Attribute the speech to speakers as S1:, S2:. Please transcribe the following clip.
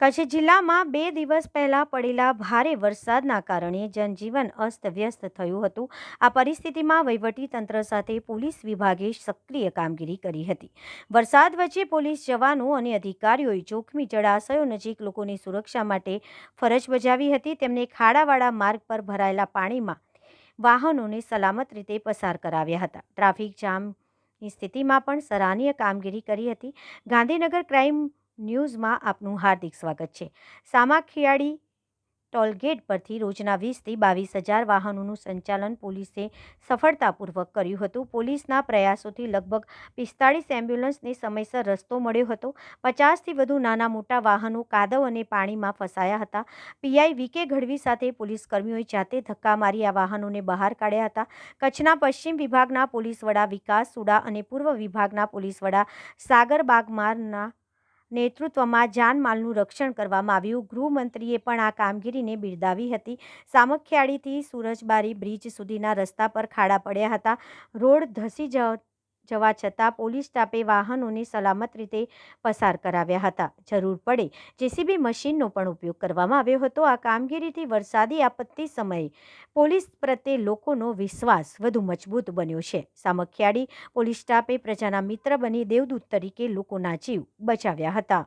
S1: કચ્છ જિલ્લામાં બે દિવસ પહેલાં પડેલા ભારે વરસાદના કારણે જનજીવન અસ્તવ્યસ્ત થયું હતું. આ પરિસ્થિતિમાં વહીવટીતંત્ર સાથે પોલીસ વિભાગે સક્રિય કામગીરી કરી હતી. વરસાદ વચ્ચે પોલીસ જવાનો અને અધિકારીઓએ જોખમી જળાશયો નજીક લોકોની સુરક્ષા માટે ફરજ બજાવી હતી. તેમને ખાડાવાળા માર્ગ પર ભરાયેલા પાણીમાં વાહનોને સલામત રીતે પસાર કરાવ્યા હતા. ટ્રાફિક જામની સ્થિતિમાં પણ સરાહનીય કામગીરી કરી હતી. ગાંધીનગર ક્રાઇમ ન્યૂઝમાં આપનું હાર્દિક સ્વાગત છે. સામાખિયાળી ટોલગેટ પરથી રોજના વીસથી બાવીસ હજાર વાહનોનું સંચાલન પોલીસે સફળતાપૂર્વક કર્યું હતું. પોલીસના પ્રયાસોથી લગભગ પિસ્તાળીસ એમ્બ્યુલન્સને સમયસર રસ્તો મળ્યો હતો. પચાસથી વધુ નાના મોટા વાહનો કાદવ અને પાણીમાં ફસાયા હતા. પીઆઈ વીકે ગઢવી સાથે પોલીસ કર્મીઓએ જાતે ધક્કા મારી આ વાહનોને બહાર કાઢ્યા હતા. કચ્છના પશ્ચિમ વિભાગના પોલીસ વડા વિકાસ સુડા અને પૂર્વ વિભાગના પોલીસ વડા સાગર બાગમારના નેતૃત્વમાં જાનમાલનું રક્ષણ કરવામાં આવ્યું. ગૃહમંત્રીએ પણ આ કામગીરીને બિરદાવી હતી. સામખિયાળીથી સુરજબારી બ્રિજ સુધીના રસ્તા પર ખાડા પડ્યા હતા. રોડ ધસી જ જવા છતાં પોલીસ સ્ટાફે વાહનોને સલામત રીતે પસાર કરાવ્યા હતા. જરૂર પડે જેસીબી મશીનનો પણ ઉપયોગ કરવામાં આવ્યો હતો. આ કામગીરીથી વરસાદી આપત્તિ સમયે પોલીસ પ્રત્યે લોકોનો વિશ્વાસ વધુ મજબૂત બન્યો છે. સામખિયાળી પોલીસ સ્ટાફે પ્રજાના મિત્ર બની દેવદૂત તરીકે લોકોના જીવ બચાવ્યા હતા.